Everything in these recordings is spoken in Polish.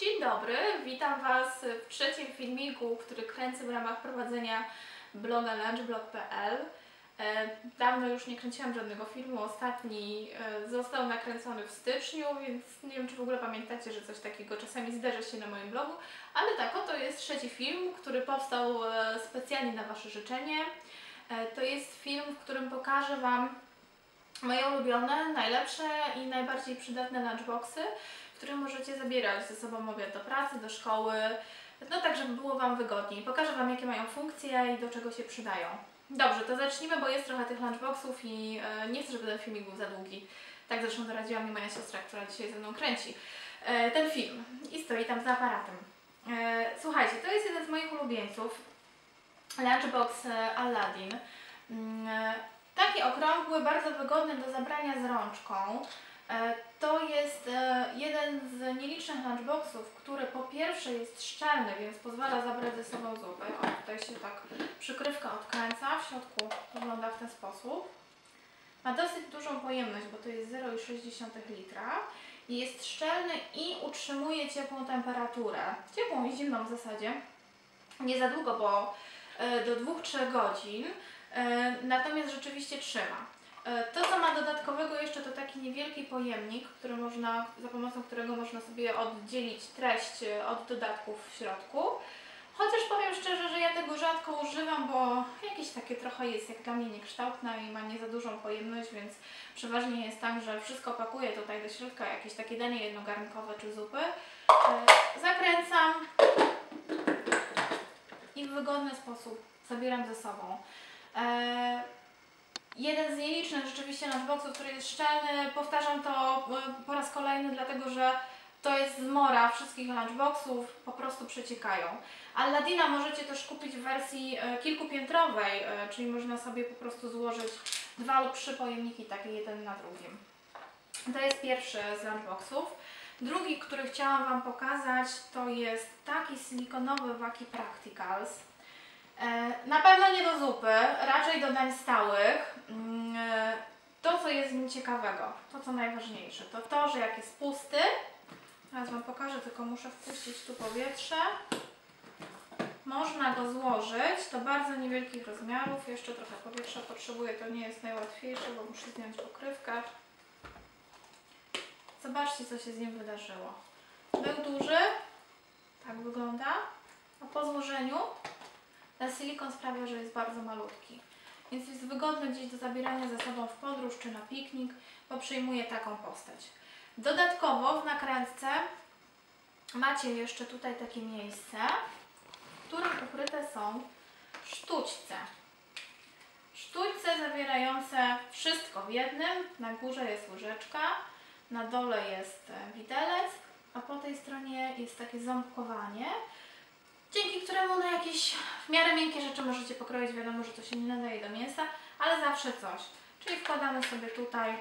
Dzień dobry, witam Was w trzecim filmiku, który kręcę w ramach prowadzenia bloga lunchblog.pl. E, Dawno już nie kręciłam żadnego filmu, ostatni e, został nakręcony w styczniu, więc nie wiem czy w ogóle pamiętacie, że coś takiego czasami zdarza się na moim blogu, ale tak, oto jest trzeci film, który powstał e, specjalnie na Wasze życzenie. To jest film, w którym pokażę Wam moje ulubione, najlepsze i najbardziej przydatne lunchboxy, które możecie zabierać ze sobą obiad do pracy, do szkoły, no tak, żeby było Wam wygodniej. Pokażę Wam, jakie mają funkcje i do czego się przydają. Dobrze, to zacznijmy, bo jest trochę tych lunchboxów i e, nie chcę, żeby ten filmik był za długi. Tak zresztą doradziła mi moja siostra, która dzisiaj ze mną kręci e, ten film i stoi tam za aparatem. E, słuchajcie, to jest jeden z moich ulubieńców, lunchbox Aladdin. Mm, Taki okrągły, bardzo wygodny do zabrania z rączką. E, To jest e, jeden z nielicznych lunchboxów, który po pierwsze jest szczelny, więc pozwala zabrać ze sobą zupę. O, tutaj się tak przykrywka odkręca, w środku wygląda w ten sposób. Ma dosyć dużą pojemność, bo to jest 0,6 litra. Jest szczelny i utrzymuje ciepłą temperaturę. Ciepłą i zimną w zasadzie. Nie za długo, bo e, do 2-3 godzin. Natomiast rzeczywiście trzyma. E, To, co ma dodatkowego jeszcze, to taki niewielki pojemnik, który można, za pomocą którego można sobie oddzielić treść e, od dodatków w środku. Chociaż powiem szczerze, że ja tego rzadko używam, bo jakieś takie trochę jest jak dla mnie i ma nie za dużą pojemność, więc przeważnie jest tak, że wszystko pakuję tutaj do środka, jakieś takie danie jednogarnkowe czy zupy. E, Zakręcam i w wygodny sposób zabieram ze sobą. Jeden z rzeczywiście lunchboxów, który jest szczelny. Powtarzam to e, po raz kolejny, dlatego że to jest zmora wszystkich lunchboxów, po prostu przeciekają. Aladdina możecie też kupić w wersji e, kilkupiętrowej, e, czyli można sobie po prostu złożyć dwa lub trzy pojemniki, takie jeden na drugim. To jest pierwszy z lunchboxów. Drugi, który chciałam Wam pokazać, to jest taki silikonowy Waki Practicals. E, Na pewno nie do zupy, raczej do dań stałych. To, co jest w nim ciekawego, to co najważniejsze, to to, że jak jest pusty, teraz Wam pokażę, tylko muszę wpuścić tu powietrze. Można go złożyć do bardzo niewielkich rozmiarów. Jeszcze trochę powietrza potrzebuję, to nie jest najłatwiejsze, bo muszę zdjąć pokrywkę. Zobaczcie, co się z nim wydarzyło. Był duży, tak wygląda, a po złożeniu ten silikon sprawia, że jest bardzo malutki. Więc jest wygodny gdzieś do zabierania ze sobą w podróż czy na piknik, bo przyjmuje taką postać. Dodatkowo w nakrętce macie jeszcze tutaj takie miejsce, w którym ukryte są sztućce. Sztućce zawierające wszystko w jednym. Na górze jest łyżeczka, na dole jest widelec, a po tej stronie jest takie ząbkowanie, dzięki któremu na jakieś w miarę miękkie rzeczy możecie pokroić. Wiadomo, że to się nie nadaje do mięsa, ale zawsze coś. Czyli wkładamy sobie tutaj,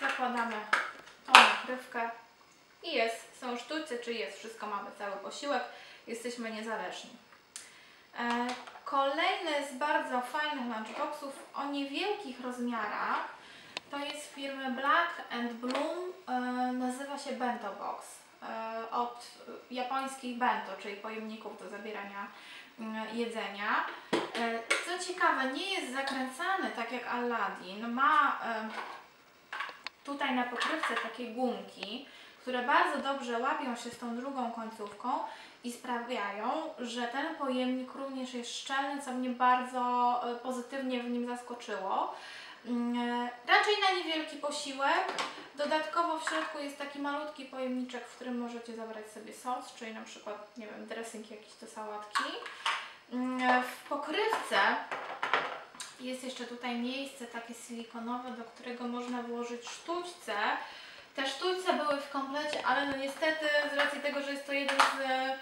zakładamy tą nakrywkę i jest, są sztućce, czy jest, wszystko mamy, cały posiłek, jesteśmy niezależni. E, Kolejny z bardzo fajnych lunchboxów o niewielkich rozmiarach to jest firmy Black and Bloom, e, nazywa się Bento Box. E, od japońskich bento, czyli pojemników do zabierania mm, jedzenia. E, Co ciekawe, nie jest zakręcany tak jak Aladdin. Ma e, tutaj na pokrywce takie gumki, które bardzo dobrze łapią się z tą drugą końcówką i sprawiają, że ten pojemnik również jest szczelny, co mnie bardzo e, pozytywnie w nim zaskoczyło. Mm, Raczej na niewielki posiłek. Dodatkowo w środku jest taki malutki pojemniczek, w którym możecie zabrać sobie sos, czyli na przykład, nie wiem, dressing jakiś do sałatki. Mm, W pokrywce jest jeszcze tutaj miejsce takie silikonowe, do którego można włożyć sztućce. Te sztućce były w komplecie, ale no niestety z racji tego, że jest to jeden z e,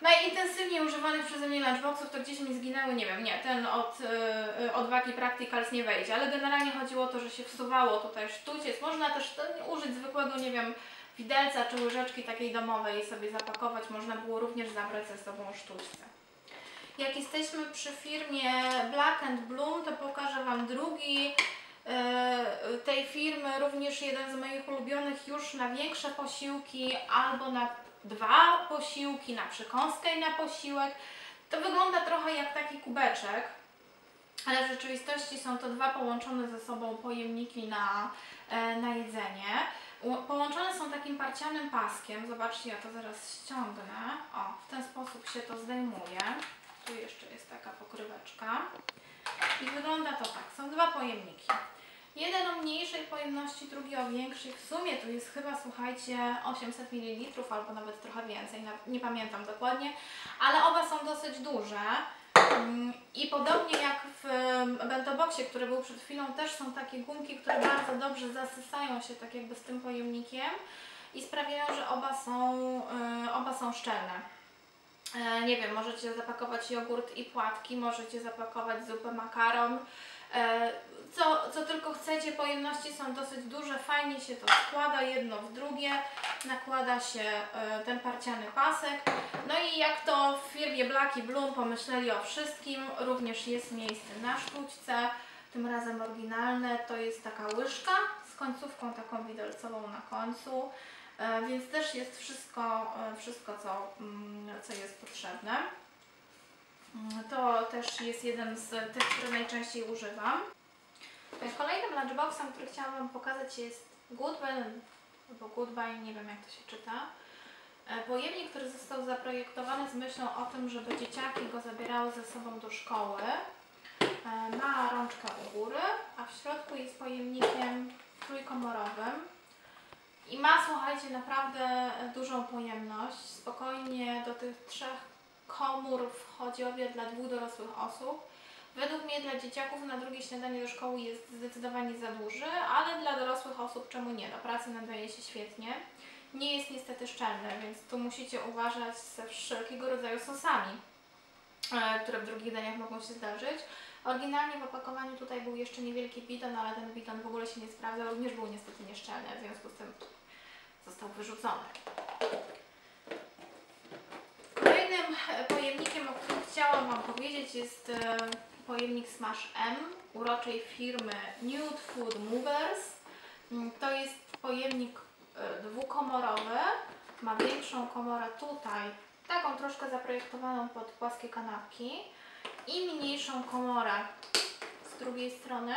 najintensywniej używanych przeze mnie lunchboxów, to gdzieś mi zginęły, nie wiem, nie, ten od, yy, od Waki Practicals nie wejdzie, ale generalnie chodziło o to, że się wsuwało tutaj sztuciec. Można też to użyć zwykłego, nie wiem, widelca czy łyżeczki takiej domowej i sobie zapakować. Można było również zabrać ze sobą sztućce. Jak jesteśmy przy firmie Black and Bloom, to pokażę Wam drugi e, tej firmy, również jeden z moich ulubionych już na większe posiłki albo na dwa posiłki, na przekąskę i na posiłek. To wygląda trochę jak taki kubeczek, ale w rzeczywistości są to dwa połączone ze sobą pojemniki na, e, na jedzenie. Połączone są takim parcianym paskiem. Zobaczcie, ja to zaraz ściągnę. O, w ten sposób się to zdejmuje. Tu jeszcze jest taka pokryweczka. I wygląda to tak. Są dwa pojemniki. Jeden o mniejszej pojemności, drugi o większej. W sumie tu jest chyba, słuchajcie, 800 ml albo nawet trochę więcej, nie pamiętam dokładnie, ale oba są dosyć duże. Mm, I podobnie jak w em, bento boxie, który był przed chwilą, też są takie gumki, które bardzo dobrze zasysają się tak jakby z tym pojemnikiem i sprawiają, że oba są, e, oba są szczelne. E, Nie wiem, możecie zapakować jogurt i płatki, możecie zapakować zupę makaron, e, co, co tylko chcecie. Pojemności są dosyć duże, fajnie się to składa jedno w drugie, nakłada się e, ten parciany pasek. No i jak to w firmie Black Bloom pomyśleli o wszystkim, również jest miejsce na sztućce, tym razem oryginalne, to jest taka łyżka z końcówką taką widelcową na końcu. E, Więc też jest wszystko, e, wszystko co, mm, co jest potrzebne. Mm, To też jest jeden z tych, które najczęściej używam. E, Kolejnym lunchboxem, który chciałam Wam pokazać jest Goodbye, albo Goodbye, nie wiem jak to się czyta. E, Pojemnik, który został zaprojektowany z myślą o tym, żeby dzieciaki go zabierały ze sobą do szkoły. E, Ma rączkę u góry, a w środku jest pojemnikiem trójkomorowym. I ma, słuchajcie, naprawdę dużą pojemność. Spokojnie do tych trzech komór wchodzi obiad dla dwóch dorosłych osób. Według mnie dla dzieciaków na drugie śniadanie do szkoły jest zdecydowanie za duży, ale dla dorosłych osób czemu nie? Do pracy nadaje się świetnie. Nie jest niestety szczelny, więc tu musicie uważać ze wszelkiego rodzaju sosami, e, które w drugich daniach mogą się zdarzyć. Oryginalnie w opakowaniu tutaj był jeszcze niewielki bidon, ale ten bidon w ogóle się nie sprawdzał, również był niestety nieszczelny, w związku z tym został wyrzucony. Kolejnym e, pojemnikiem, o którym chciałam Wam powiedzieć jest e, pojemnik Smash M uroczej firmy Nude Food Movers. Mm, To jest pojemnik e, dwukomorowy, ma większą komorę tutaj, taką troszkę zaprojektowaną pod płaskie kanapki i mniejszą komorę z drugiej strony,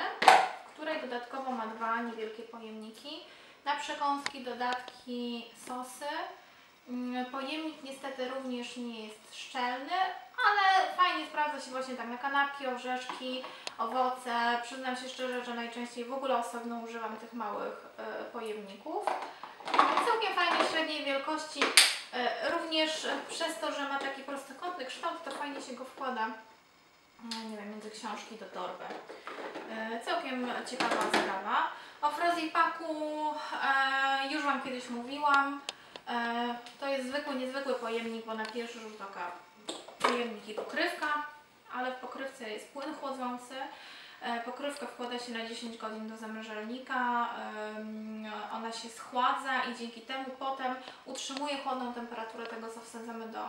której dodatkowo ma dwa niewielkie pojemniki. Na przekąski, dodatki, sosy. Mm, Pojemnik niestety również nie jest szczelny, ale fajnie sprawdza się właśnie tak na kanapki, orzeszki, owoce. Przyznam się szczerze, że najczęściej w ogóle osobno używam tych małych e, pojemników. Całkiem fajnej średniej wielkości. E, również e, przez to, że ma taki prostokątny kształt, to fajnie się go wkłada mm, nie wiem, między książki do torby. E, Całkiem ciekawa sprawa. O Frozy Packu e, już Wam kiedyś mówiłam. E, to jest zwykły, niezwykły pojemnik, bo na pierwszy rzut oka pojemnik i pokrywka, ale w pokrywce jest płyn chłodzący. E, Pokrywkę wkłada się na 10 godzin do zamrażalnika, ona się schładza i dzięki temu potem utrzymuje chłodną temperaturę tego, co wsadzamy do,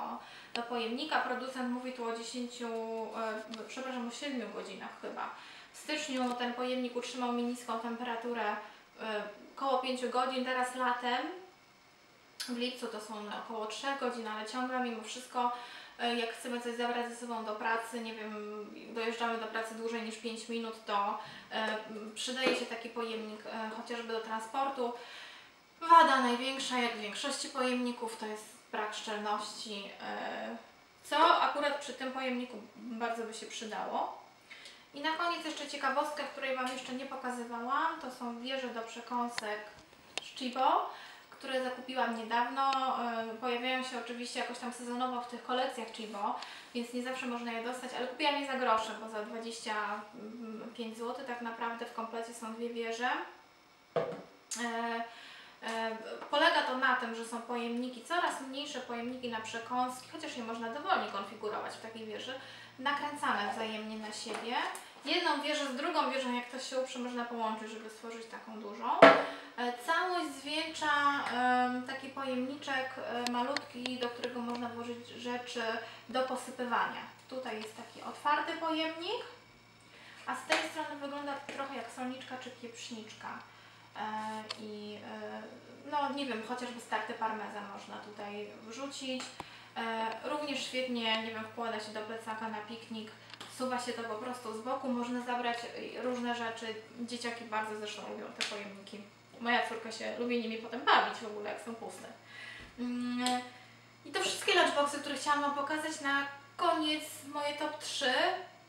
do pojemnika. Producent mówi tu o 10, e, przepraszam, o 7 godzinach chyba. W styczniu ten pojemnik utrzymał mi niską temperaturę e, około 5 godzin, teraz latem w lipcu to są około 3 godzin, ale ciągle mimo wszystko e, jak chcemy coś zabrać ze sobą do pracy, nie wiem, dojeżdżamy do pracy dłużej niż 5 minut, to e, przydaje się taki pojemnik e, chociażby do transportu. Wada największa, jak w większości pojemników, to jest brak szczelności, e, co akurat przy tym pojemniku bardzo by się przydało. I na koniec jeszcze ciekawostka, której Wam jeszcze nie pokazywałam, to są wieże do przekąsek z Chibo, które zakupiłam niedawno. E, Pojawiają się oczywiście jakoś tam sezonowo w tych kolekcjach Chibo, więc nie zawsze można je dostać, ale kupiłam je za grosze, bo za 25 zł tak naprawdę w komplecie są dwie wieże. E, e, Polega to na tym, że są pojemniki, coraz mniejsze pojemniki na przekąski, chociaż je można dowolnie konfigurować w takiej wieży, nakręcane wzajemnie na siebie. Jedną wieżę z drugą wieżą, jak ktoś się uprze, można połączyć, żeby stworzyć taką dużą. E, Całość zwieńcza taki pojemniczek e, malutki, do którego można włożyć rzeczy do posypywania. Tutaj jest taki otwarty pojemnik, a z tej strony wygląda trochę jak solniczka czy pieprzniczka. i e, no nie wiem, chociażby starty parmezan można tutaj wrzucić. Również świetnie, nie wiem, wkłada się do plecaka na piknik, suwa się to po prostu z boku, można zabrać e, różne rzeczy. Dzieciaki bardzo zresztą lubią te pojemniki. Moja córka się lubi nimi potem bawić w ogóle, jak są puste. Mm, I to wszystkie lunchboxy, które chciałam Wam pokazać na koniec moje top 3.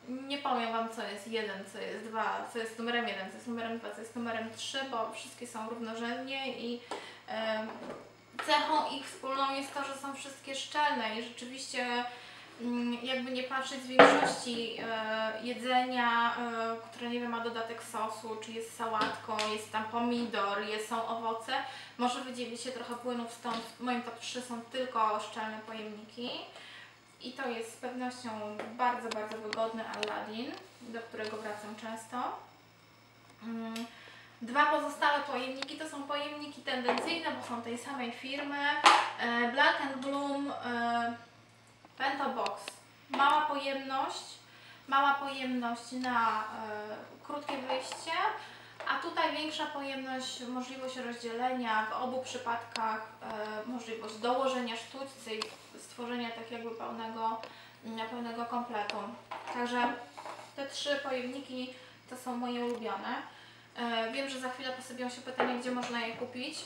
Nie powiem Wam co jest jeden, co jest dwa, co jest numerem jeden, co jest numerem dwa, co jest numerem 3, bo wszystkie są równorzędnie i cechą ich wspólną jest to, że są wszystkie szczelne i rzeczywiście jakby nie patrzeć z większości e, jedzenia, e, które nie wiem, ma dodatek sosu, czy jest sałatką, jest tam pomidor, jest, są owoce, może wydzieli się trochę płynów, stąd w moim top 3 są tylko szczelne pojemniki. I to jest z pewnością bardzo, bardzo wygodny Aladdin, do którego wracam często. Mm, Dwa pozostałe pojemniki to są pojemniki tendencyjne, bo są tej samej firmy. E, Black and Bloom Bento Box. Mała pojemność, mała pojemność na e, krótkie wyjście, a tutaj większa pojemność, możliwość rozdzielenia, w obu przypadkach e, możliwość dołożenia sztućcy i stworzenia tak jakby pełnego, mm, pełnego kompletu. Także te trzy pojemniki to są moje ulubione. E, Wiem, że za chwilę posypią się pytania, gdzie można je kupić.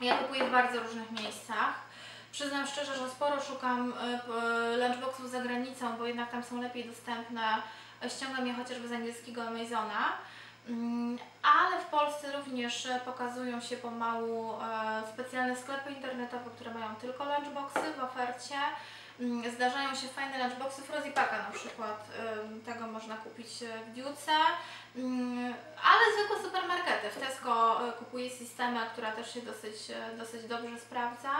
Ja kupuję w bardzo różnych miejscach. Przyznam szczerze, że sporo szukam e, p- lunchboxów za granicą, bo jednak tam są lepiej dostępne. E, Ściągam je chociażby z angielskiego Amazona. Mm, Ale w Polsce również e, pokazują się pomału e, specjalne sklepy internetowe, które mają tylko lunchboxy w ofercie. Mm, Zdarzają się fajne lunchboxy Frozy Packa na przykład. Tego można kupić e, w Diuce. Mm, Ale zwykłe supermarkety. W Tesco e, kupuję systemę, która też się dosyć, e, dosyć dobrze sprawdza.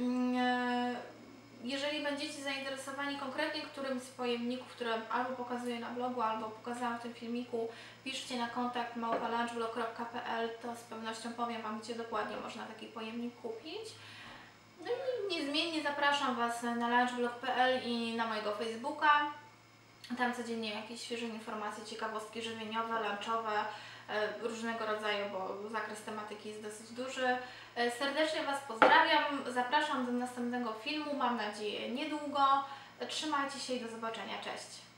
Mm, e, Jeżeli będziecie zainteresowani konkretnie którymś z pojemników, które albo pokazuję na blogu, albo pokazałam w tym filmiku, piszcie na kontakt małpalunchblog.pl, to z pewnością powiem Wam, gdzie dokładnie można taki pojemnik kupić. No i niezmiennie zapraszam Was na lunchblog.pl i na mojego Facebooka. Tam codziennie jakieś świeże informacje, ciekawostki żywieniowe, lunchowe, różnego rodzaju, bo zakres tematyki jest dosyć duży. E, Serdecznie Was pozdrawiam, zapraszam do następnego filmu, mam nadzieję niedługo. Trzymajcie się i do zobaczenia, cześć!